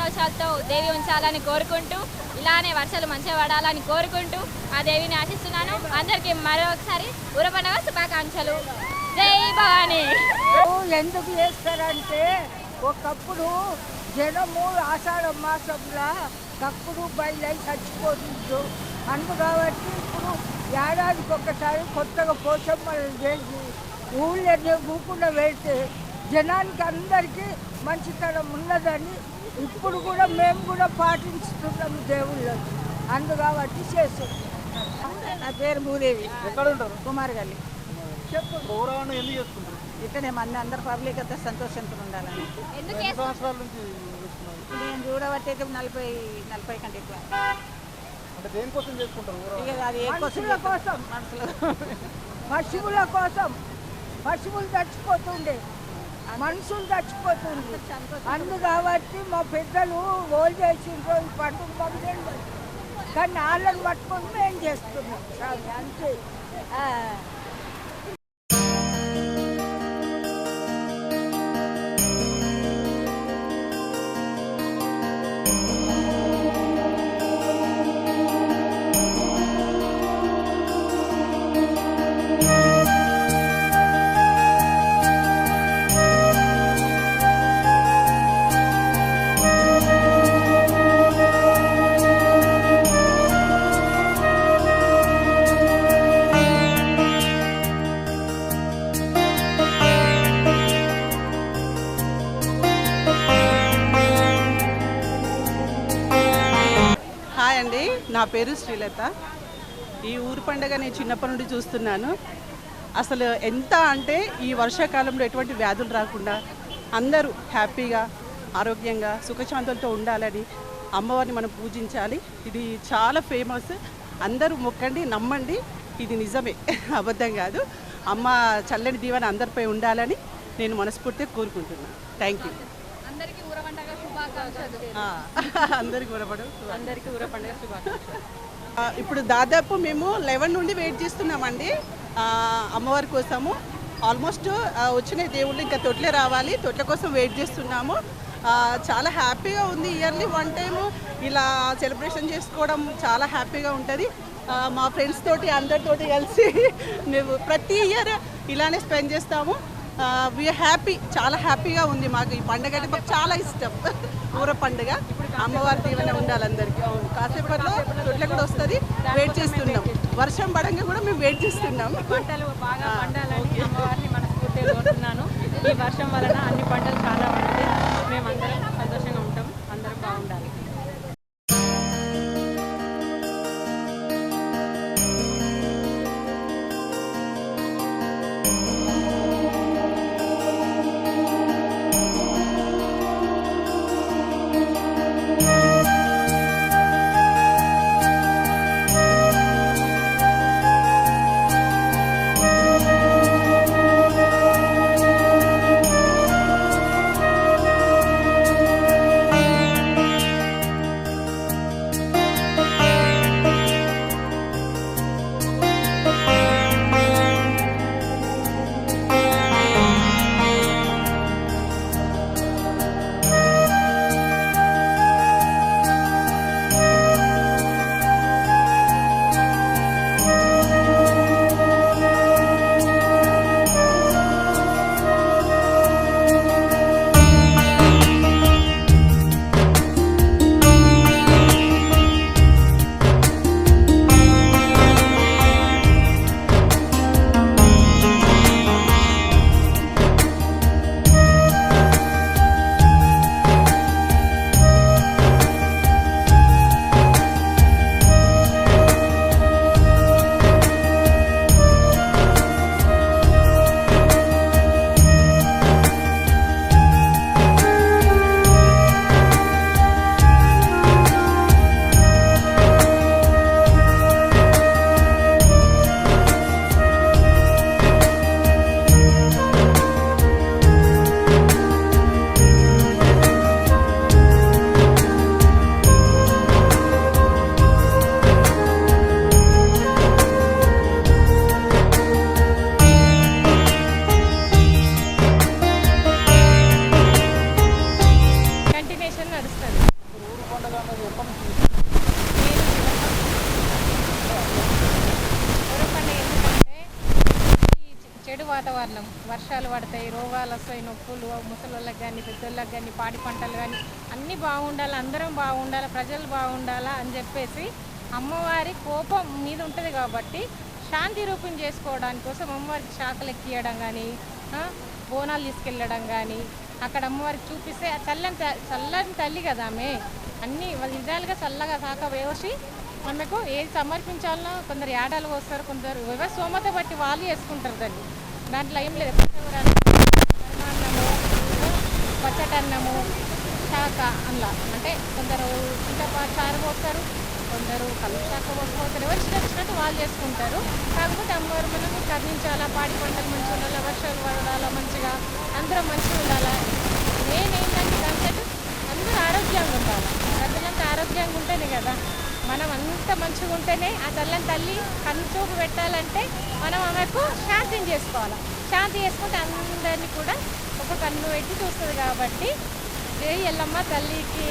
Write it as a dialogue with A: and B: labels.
A: సంతోషాలతో దేవి ఉంచాలని కోరుకుంటూ ఇలానే వర్షాలు మంచిగా పడాలని కోరుకుంటూ ఆ దేవిని ఆశిస్తున్నాను. అందరికీ మరొకసారి ఉరపండగ శుభాకాంక్షలు. జై భవానీ!
B: ఎందుకు చేస్తారంటే ఒకప్పుడు జనము ఆషాఢ మాసంలో తప్పుడు బయలై చచ్చిపోతుండ్రు. అందు కాబట్టి ఇప్పుడు ఏడాదికి ఒకసారి కొత్తగా పోషమ్మలు చేసి ఊళ్ళో ఊకుండా వెళ్తే జనానికి అందరికీ మంచితనం ఉన్నదని ఇప్పుడు కూడా మేము కూడా పాటించుతున్నాము దేవుళ్ళని. అందు కాబట్టి చేస్తున్నాం.
C: నా పేరు భూదేవి. కుమార్ గల్లి.
B: చెప్పు.
C: మంది అందరు పబ్లిక్ అంతా సంతోషంతో ఉండాలని. నేను చూడబట్టి అయితే నలభై నలభై కంటే ఎక్కువ.
B: మనుషుల కోసం. పశువుల కోసం. పశువులు చచ్చిపోతుండే. మనుషులు చచ్చిపోతుంది అందు కాబట్టి మా పెద్దలు ఓల్ చేసిండ్రు రోజు పట్టుకు కానీ వాళ్ళని పట్టుకొని మేము చేస్తున్నాం. అంతే.
D: నా పేరు శ్రీలత. ఈ ఊరు పండగ నేను చిన్నప్పటి నుండి చూస్తున్నాను. అసలు ఎంత అంటే ఈ వర్షాకాలంలో ఎటువంటి వ్యాధులు రాకుండా అందరూ హ్యాపీగా ఆరోగ్యంగా సుఖశాంతులతో ఉండాలని అమ్మవారిని మనం పూజించాలి. ఇది చాలా ఫేమస్. అందరూ మొక్కండి నమ్మండి. ఇది నిజమే అబద్ధం కాదు. అమ్మ చల్లని దీవెన అందరిపై ఉండాలని నేను మనస్ఫూర్తిగా కోరుకుంటున్నాను. Thank you.
A: అందరికీ
D: అందరికీ
A: ఊరపండగ శుభాకాంక్షలు.
D: ఆ, ఇప్పుడు దాదాపు మేము లెవెన్ నుండి వెయిట్ చేస్తున్నామండి. అమ్మవారి కోసము. ఆల్మోస్ట్ వచ్చిన దేవుళ్ళు ఇంకా తొట్లే రావాలి. తొట్ల కోసం వెయిట్ చేస్తున్నాము. చాలా హ్యాపీగా ఉంది ఇయర్లీ వన్ టైం ఇలా సెలబ్రేషన్ చేసుకోవడం చాలా హ్యాపీగా ఉంటుంది. మా ఫ్రెండ్స్ తోటి అందరితోటి కలిసి మేము ప్రతి ఇయర్ ఇలానే స్పెండ్ చేస్తాము. వీఆర్ హ్యాపీ చాలా హ్యాపీగా ఉంది మాకు ఈ పండుగ అంటే మాకు చాలా ఇష్టం. ఊర పండుగ. అమ్మవారి దీవెన ఉండాలి అందరికీ. అవును. కాసేపట్లో తొట్ల కూడా వస్తుంది. వెయిట్ చేస్తున్నాం. వర్షం పడంగా కూడా మేము వెయిట్ చేస్తున్నాం.
E: పంటలు బాగా పండాలని అమ్మవారిని మనస్ఫూర్తిగా కోరుతున్నాను. ఈ వర్షం వలన అన్ని పంటలు చాలా పండుతాయి. మేమందరం
F: వాతావరణం. వర్షాలు పడతాయి రోగాలు వస్తాయి నొప్పులు ముసలోళ్ళకి కానీ పెద్దోళ్ళకి కానీ పాడి పంటలు కానీ అన్నీ బాగుండాలి అందరం బాగుండాలి ప్రజలు బాగుండాలా అని చెప్పేసి అమ్మవారి కోపం మీద ఉంటుంది కాబట్టి శాంతి రూపం చేసుకోవడానికి కోసం అమ్మవారికి శాఖలు ఎక్కియడం కానీ బోనాలు తీసుకెళ్ళడం కానీ అక్కడ అమ్మవారికి చూపిస్తే చల్లని త- చల్లని తల్లి కదా ఆమె. అన్ని విధాలుగా చల్లగా కాక వేసి ఆమెకు ఏది సమర్పించాలనో కొందరు ఏడాలు వస్తారు కొందరు ఎవరి సోమత బట్టి వాళ్ళు చేసుకుంటారు దాన్ని. దాంట్లో ఏం లేదు. పచ్చవరాలు, పరమాన్నము పచ్చటన్నము శాఖ అందులో అంటే కొందరు చింతపా- చారు పోస్తారు కొందరు కలుపు శాఖ పోతారు ఎవరు ఇష్టం వచ్చినట్టు వాళ్ళు చేసుకుంటారు. కాకపోతే అమ్మవారు మనకు కర్ణించాలా పాడి పంటలు మంచిగా ఉండాలా వర్షాలు పడాలా మంచిగా అందరం మంచిగా ఉండాలా? నేనేంటంటే దానికంటే అందరూ ఆరోగ్యంగా ఉండాలి. ప్రజలంతా ఆరోగ్యంగా ఉంటేనే కదా. మనం అంత మంచిగా ఉంటేనే ఆ తల్లని తల్లి కన్ను చూపు పెట్టాలంటే మనం ఆమెకు శాంతిని చేసుకోవాలి. శాంతి చేసుకుంటే అందరినీ కూడా ఒక కన్ను పెట్టి చూస్తుంది కాబట్టి జై ఎల్లమ్మ తల్లికి